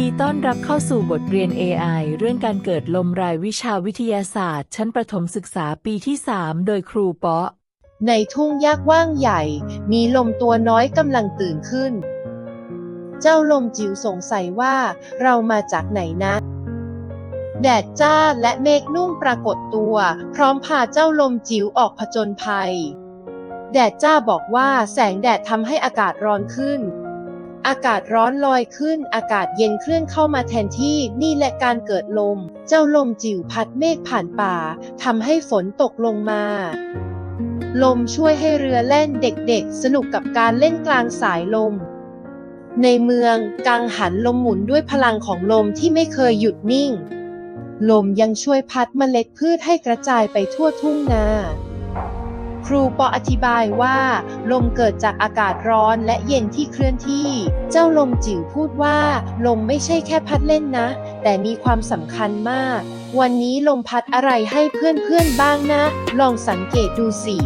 ดีต้อนรับเข้าสู่บทเรียน AI เรื่องการเกิดลมรายวิชาวิทยาศาสตร์ ชั้นประถมศึกษาปีที่ 3 โดยครูเปาะ ในทุ่งหญ้ากว้างใหญ่ มีลมตัวน้อยกำลังตื่นขึ้น เจ้าลมจิ๋วสงสัยว่าเรามาจากไหนนะ แดดจ้าและเมฆนุ่มปรากฏตัว พร้อมพาเจ้าลมจิ๋วออกผจญภัย แดดจ้าบอกว่าแสงแดดทำให้อากาศร้อนขึ้น อากาศร้อนลอยขึ้น อากาศเย็นเคลื่อนเข้ามาแทนที่ นี่แหละการเกิดลม เจ้าลมจิ๋วพัดเมฆผ่านป่าทำให้ฝนตกลงมา ลมช่วยให้เรือแล่นเด็กๆ สนุกกับการเล่นกลางสายลม ในเมืองกังหันลมหมุนด้วยพลังของลมที่ไม่เคยหยุดนิ่ง ลมยังช่วยพัดเมล็ดพืชให้กระจายไปทั่วทุ่งนา รูปออธิบายว่า ลมเกิดจากอากาศร้อนและเย็นที่เคลื่อนที่ เจ้าลมจิ๋วพูดว่า ลมไม่ใช่แค่พัดเล่นนะ แต่มีความสำคัญมาก วันนี้ลมพัดอะไรให้เพื่อนๆบ้างนะ ลองสังเกตดูสิ